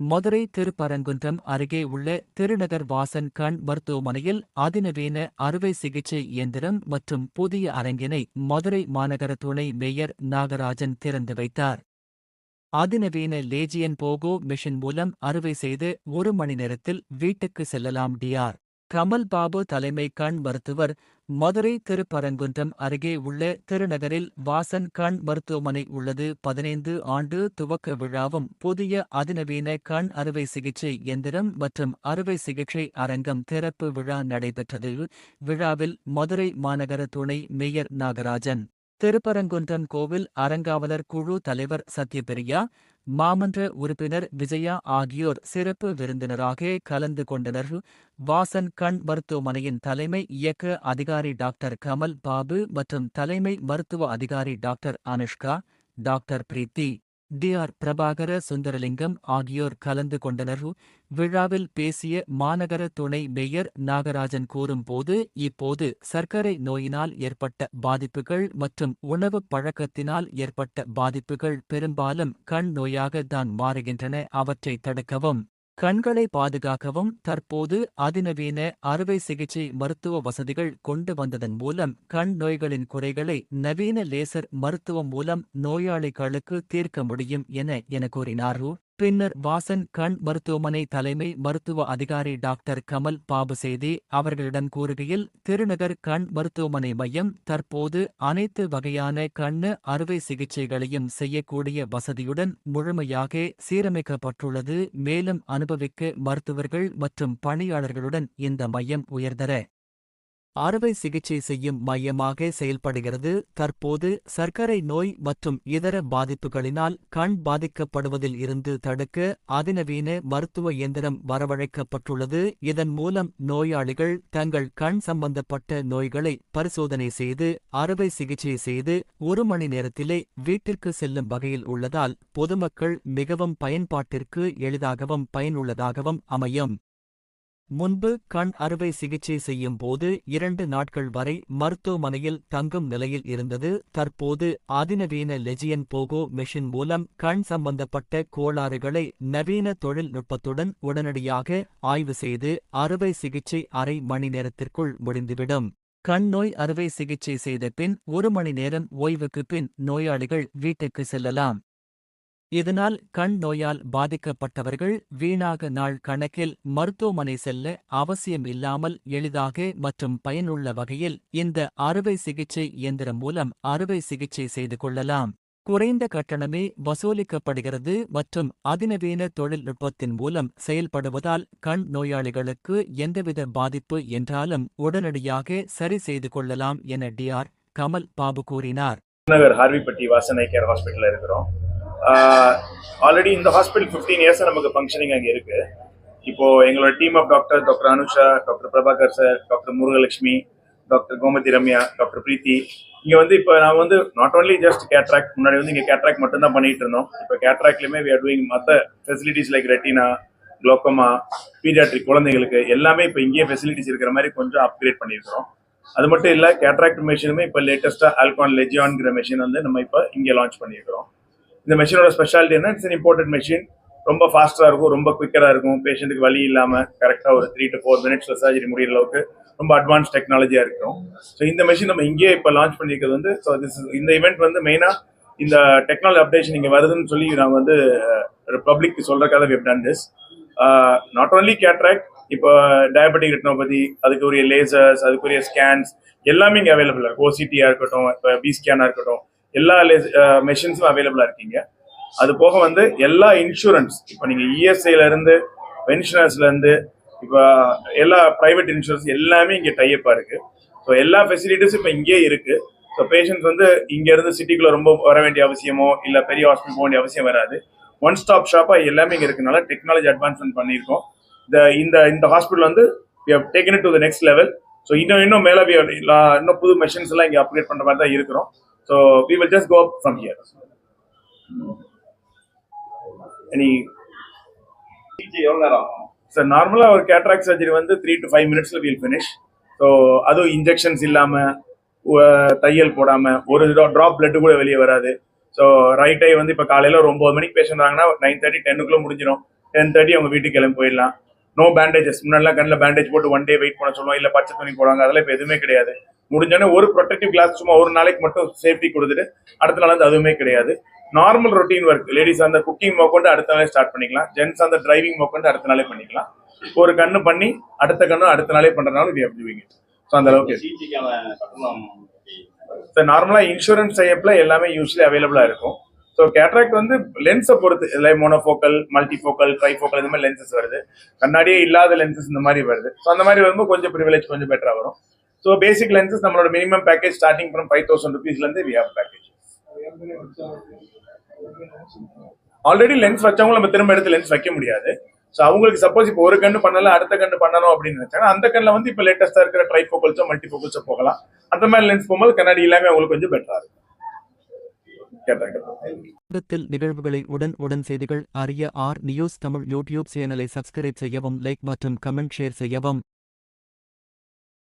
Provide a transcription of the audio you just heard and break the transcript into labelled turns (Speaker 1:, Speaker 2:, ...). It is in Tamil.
Speaker 1: மதுரை திருப்பரங்குன்றம் அருகே உள்ள திருநகர் வாசன் கண் மருத்துவமனையில் அதிநவீன அறுவை சிகிச்சை இயந்திரம் மற்றும் புதிய அரங்கினை மதுரை மாநகர துணை மேயர் நாகராஜன் திறந்து வைத்தார். அதிநவீன லேஜியன் போகோ மிஷின் மூலம் அறுவை செய்து ஒரு மணி நேரத்தில் வீட்டுக்கு செல்லலாம் டிஆர் கமல் பாபு தலைமை கண் மருத்துவர் மதுரை திருப்பரங்குன்றம் அருகே உள்ள திருநகரில் வாசன் கண் மருத்துவமனை உள்ளது. பதினைந்து ஆண்டு துவக்க விழாவும் புதிய அதிநவீன கண் அறுவை சிகிச்சை எந்திரம் மற்றும் அறுவை சிகிச்சை அரங்கம் திறப்பு விழா நடைபெற்றது. விழாவில் மதுரை மாநகர துணை மேயர் நாகராஜன் திருப்பரங்குன்றம் கோவில் அறங்காவலர் குழு தலைவர் சத்யபிரியா மாமன்ற உறுப்பினர் விஜயா ஆகியோர் சிறப்பு விருந்தினராக கலந்து கொண்டனர். வாசன் கண் மருத்துவமனையின் தலைமை இயக்க அதிகாரி டாக்டர் கமல் பாபு மற்றும் தலைமை மருத்துவ அதிகாரி doctor Anushka doctor Preethi. T R Prabhakara Sundaralingam ஆகியோர் கலந்து கொண்டனர். விழாவில் பேசிய மாநகர துணை மேயர் நாகராஜன் கூறும்போது இப்போது சர்க்கரை நோயினால் ஏற்பட்ட பாதிப்புகள் மற்றும் உணவு பழக்கத்தினால் ஏற்பட்ட பாதிப்புகள் பெரும்பாலும் கண் நோயாக தான் மாறுகின்றன. அவற்றை தடுக்கவும் கண்களை பாதுகாக்கவும் தற்போது அதிநவீன அறுவை சிகிச்சை மருத்துவ வசதிகள் கொண்டு வந்ததன் மூலம் கண் நோய்களின் குறைகளை நவீன லேசர் மருத்துவம் மூலம் நோயாளிகளுக்கு தீர்க்க முடியும் என என கூறினார் பின்னர் வாசன் கண் மருத்துவமனை தலைமை மருத்துவ அதிகாரி டாக்டர் கமல் பாபு செய்தி அவர்களிடம் கூறுகையில் திருநகர் கண் மருத்துவமனை மையம் தற்போது அனைத்து வகையான கண்ணு அறுவை சிகிச்சைகளையும் செய்யக்கூடிய வசதியுடன் முழுமையாக சீரமைக்கப்பட்டுள்ளது. மேலும் அனுபவிக்க மருத்துவர்கள் மற்றும் பணியாளர்களுடன் இந்த மையம் உயர்தர அறுவை சிகிச்சை செய்யும் மையமாக செயல்படுகிறது. தற்போது சர்க்கரை நோய் மற்றும் இதர பாதிப்புகளினால் கண் பாதிக்கப்படுவதில் இருந்து தடுக்க அதிநவீன மருத்துவ இயந்திரம் வரவழைக்கப்பட்டுள்ளது. இதன் மூலம் நோயாளிகள் தங்கள் கண் சம்பந்தப்பட்ட நோய்களை பரிசோதனை செய்து அறுவை சிகிச்சை செய்து ஒரு மணி நேரத்திலே வீட்டிற்கு செல்லும் வகையில் உள்ளதால் பொதுமக்கள் மிகவும் பயன்பாட்டிற்கு எளிதாகவும் பயனுள்ளதாகவும் அமையும். முன்பு கண் அறுவை சிகிச்சை செய்யும் போது இரண்டு நாட்கள் வரை மருத்துவமனையில் தங்கும் நிலையில் இருந்தது. தற்போது அதிநவீன லெஜியன் போகோ மெஷின் மூலம் கண் சம்பந்தப்பட்ட கோளாறுகளை நவீன தொழில்நுட்பத்துடன் உடனடியாக ஆய்வு செய்து அறுவை சிகிச்சை அரை மணி நேரத்திற்குள் முடிந்துவிடும். கண் நோய் அறுவை சிகிச்சை செய்த பின் ஒரு மணி நேரம் ஓய்வுக்கு பின் நோயாளிகள் வீட்டுக்கு செல்லலாம். இதனால் கண் நோயால் பாதிக்கப்பட்டவர்கள் வீணாக நாள் கணக்கில் மருத்துவமனை செல்ல அவசியம் இல்லாமல் எளிதாக மற்றும் பயனுள்ள வகையில் இந்த அறுவை சிகிச்சை இயந்திரம் மூலம் அறுவை சிகிச்சை செய்து கொள்ளலாம். குறைந்த கட்டணமே வசூலிக்கப்படுகிறது மற்றும் அதிநவீன தொழில்நுட்பத்தின் மூலம் செயல்படுவதால் கண் நோயாளிகளுக்கு எந்தவித பாதிப்பு என்றாலும் உடனடியாக சரி செய்து கொள்ளலாம் என டிஆர் கமல் பாபு கூறினார்.
Speaker 2: நகர் ஹார்விப்பட்டி வாசனை கேர் ஹாஸ்பிட்டல் இருக்கிறோம். ஆல்ரெடி இந்த ஹாஸ்பிட்டல் ஃபிஃப்டீன் இயர்ஸ் நமக்கு ஃபங்க்ஷனிங் அங்கே இருக்கு. இப்போ எங்களோட team of doctor doctor Anusha doctor Prabhakar sir doctor Murugalakshmi doctor Gomathi Ramya doctor Preethi இங்கே வந்து இப்போ நான் வந்து நாட் ஓன்லி ஜஸ்ட் கேட்ராக் முன்னாடி வந்து இங்கே கேட்ராக் மட்டும்தான் பண்ணிகிட்டு பண்ணிட்டு இருந்தோம். இப்போ கேட்ராக்லையுமே வி ஆர் டூயிங் மற்ற facilities like retina glaucoma paediatric குழந்தைங்களுக்கு எல்லாமே இப்போ இங்கேயே ஃபெசிலிட்டிஸ் இருக்கிற மாதிரி கொஞ்சம் அப்கிரேட் பண்ணியிருக்கிறோம். அது மட்டும் இல்லை கேட்ராக்ட் மிஷினுமே இப்போ லேட்டஸ்ட்டாக ஆல்கான் லெஜியான்ங்கிற மிஷின் வந்து நம்ம இப்போ இங்கே லான்ச் பண்ணியிருக்கிறோம். இந்த மிஷினோட ஸ்பெஷாலிட்டி என்ன இட்ஸ் இம்பார்ட்டன்ட் மிஷின் ரொம்ப ஃபாஸ்ட்டாக இருக்கும் ரொம்ப குவிக்கராக இருக்கும். பேஷண்ட்டுக்கு வழி இல்லாமல் கரெக்டாக ஒரு த்ரீ டு ஃபோர் மினிட்ஸில் சர்ஜரி முடிகிற அளவுக்கு ரொம்ப அட்வான்ஸ் டெக்னாலஜியாக இருக்கும். ஸோ இந்த மிஷின் நம்ம இங்கேயே இப்போ லான்ச் பண்ணியிருக்கிறது வந்து ஸோ திஸ் இந்த இவெண்ட் வந்து மெயினாக இந்த டெக்னாலஜி அப்டேஷன் இங்கே வருதுன்னு சொல்லி நாங்கள் வந்து public சொல்கிறக்காக we've done this not only cataract இப்போ டயபெட்டிக் ரெட்டினோபதி அதுக்குரிய லேசர்ஸ் அதுக்குரிய ஸ்கேன்ஸ் எல்லாமே இங்கே அவைலபிளாக இருக்கும் ஓசிடியாக இருக்கட்டும் இப்போ பி ஸ்கேனாக இருக்கட்டும். எல்லா மெஷின்ஸும் அவைலபிளாக இருக்கீங்க. அது போக வந்து எல்லா இன்சூரன்ஸ் இப்போ நீங்கள் இஎஸ்ஐல இருந்து பென்ஷனர்ஸ்ல இருந்து இப்போ எல்லா பிரைவேட் இன்சூரன்ஸ் எல்லாமே இங்கே டைப்பாக இருக்கு. ஸோ எல்லா ஃபெசிலிட்டிஸும் இப்போ இங்கேயே இருக்கு. ஸோ பேஷண்ட்ஸ் வந்து இங்க இருந்து சிட்டிக்குள்ள ரொம்ப வர வேண்டிய அவசியமோ இல்லை பெரிய ஹாஸ்பிட்டல் போக வேண்டிய அவசியம் வராது. ஒன் ஸ்டாப் ஷாப்பாக எல்லாமே இங்கே இருக்கனால டெக்னாலஜி அட்வான்ஸ்மெண்ட் பண்ணியிருக்கோம். இந்த இந்த இந்த ஹாஸ்பிட்டல் வந்து taken to the next level so இன்னும் இன்னும் மேலே இன்னும் புது மெஷின்ஸ் எல்லாம் இங்கே அப்கிரேட் பண்ணுற மாதிரி தான் இருக்கிறோம். So just go up from here any
Speaker 3: எவ்வளவு நேரம்? ஆகும்
Speaker 2: சார் நார்மலாக ஒரு கேட்ராக்ட் சர்ஜரி வந்து த்ரீ டு ஃபைவ் மினிட்ஸில் வீல் ஃபினிஷ் ஸோ அதுவும் இன்ஜெக்ஷன்ஸ் இல்லாமல் தையல் போடாமல் ஒரு ட்ராப் பிளட் கூட வெளியே வராது. ஸோ ரைட் ஐ வந்து இப்போ காலையில் ஒரு ஒம்பது மணிக்கு பேஷண்ட் ஆகுனா நைன் தேர்ட்டி டென்னுக்குள்ளே முடிஞ்சிடும் டென் தேர்ட்டி அவங்க வீட்டுக்கு கிளம்பி போயிடலாம். நோ பேண்டேஜஸ் முன்னாடிலாம் கண்ணில் பேண்டேஜ் போட்டு ஒன் டே வெயிட் பண்ண சொல்லுவோம். இல்லை பச்சை துணி போடுவாங்க. அதெல்லாம் இப்போ எதுவுமே கிடையாது. முடிஞ்சோடனே ஒரு ப்ரொடெக்டிவ் கிளாஸ் சும்மா ஒரு நாளைக்கு மட்டும் சேஃப்டி கொடுத்துட்டு அடுத்த நாள் வந்து அதுவுமே கிடையாது. நார்மல் ரொட்டீன் ஒர்க் லேடிஸ் அந்த குக்கிங் மொக்கொண்டு அடுத்த நாளே ஸ்டார்ட் பண்ணிக்கலாம். ஜென்ஸ் அந்த டிரைவிங் மொக்கொண்டு அடுத்த நாளே பண்ணிக்கலாம். ஒரு கண்ணு பண்ணி அடுத்த கண்ணு அடுத்த நாளே பண்றதுனால டூயிங் இட் ஸோ அந்த அளவுக்கு.
Speaker 3: எப்படி?
Speaker 2: நார்மலாக இன்சூரன்ஸ் செய்யப்பில் எல்லாமே யூஸ்வலி அவைலபிளாக இருக்கும். ஸோ கேட்ராக்ட் வந்து லென்ஸை பொறுத்து இல்லை மோனோஃபோக்கல் மல்டிஃபோக்கல் ட்ரைஃபோக்கல் இந்த மாதிரி லென்சஸ் வருது. கண்ணாடியே இல்லாத லென்சஸ் இந்த மாதிரி வருது. ஸோ அந்த மாதிரி வரும்போது கொஞ்சம் ப்ரிவிலேஜ் கொஞ்சம் பெட்டராக வரும். ஸோ பேசிக் லென்சஸ் நம்மளோட minimum package starting from five thousand ருபீஸ்லேருந்து we have package already lens வச்சவங்க நம்ம திரும்ப எடுத்து லென்ஸ் வைக்க முடியாது. ஸோ அவங்களுக்கு சப்போஸ் இப்போ ஒரு கண்ணு பண்ணல அடுத்த கண்ணு பண்ணணும் அப்படின்னு நினைச்சாங்க அந்த கண்ணில் வந்து இப்போ லேட்டஸ்ட்டாக இருக்கிற ட்ரை ஃபோக்கல்ஸோ மல்டி ஃபோக்கல்ஸோ போகலாம். அந்த மாதிரி லென்ஸ் போகும்போது கண்ணாடி எல்லாமே அவங்களுக்கு கொஞ்சம் பெட்டராக இருக்கும்.
Speaker 1: இடத்தில் நிகழ்வுகளை உடன் உடன் செய்திகள் அறிய ஆர் நியூஸ் தமிழ் யூடியூப் சேனலை சப்ஸ்கிரைப் செய்யவும் லைக் மற்றும் கமெண்ட் ஷேர் செய்யவும்.